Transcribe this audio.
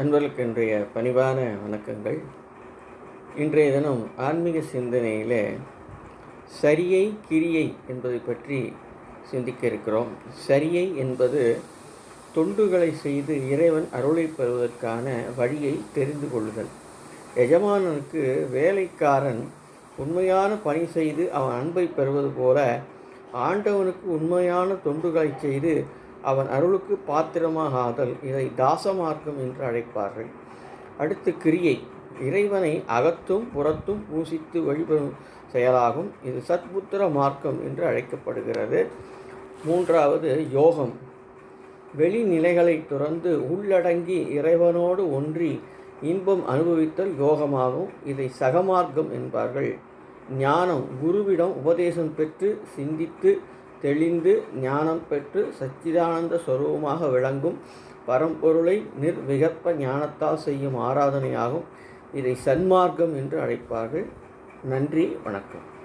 அன்பர்களுக்கு இன்றைய பணிவான வணக்கங்கள். இன்றைய தினம் ஆன்மீக சிந்தனையில் சரியை கிரியை என்பதை பற்றி சிந்திக்க இருக்கிறோம். சரியை என்பது தொண்டுகளை செய்து இறைவன் அருளை பெறுவதற்கான வழியை தெரிந்து கொள்ளுதல். எஜமானனுக்கு வேலைக்காரன் உண்மையான பணி செய்து அவன் அன்பை பெறுவது போல ஆண்டவனுக்கு உண்மையான தொண்டுகளை செய்து அவன் அருளுக்கு பாத்திரமாக ஆதல் இதை தாசமார்க்கம் என்று அழைப்பார்கள். அடுத்து கிரியை இறைவனை அகத்தும் புறத்தும் பூசித்து வழிபடும் செயலாகும். இது சத்புத்திர மார்க்கம் என்று அழைக்கப்படுகிறது. மூன்றாவது யோகம் வெளிநிலைகளை துறந்து உள்ளடங்கி இறைவனோடு ஒன்றி இன்பம் அனுபவித்தல் யோகமாகும். இதை சகமார்க்கம் என்பார்கள். ஞானம் குருவிடம் உபதேசம் பெற்று சிந்தித்து தெளிந்து ஞானம் பெற்று சச்சிதானந்த ஸ்வரூபமாக விளங்கும் பரம்பொருளை நிர்விகற்ப ஞானத்தால் செய்யும் ஆராதனையாகும். இதை சன்மார்க்கம் என்று அழைப்பார்கள். நன்றி வணக்கம்.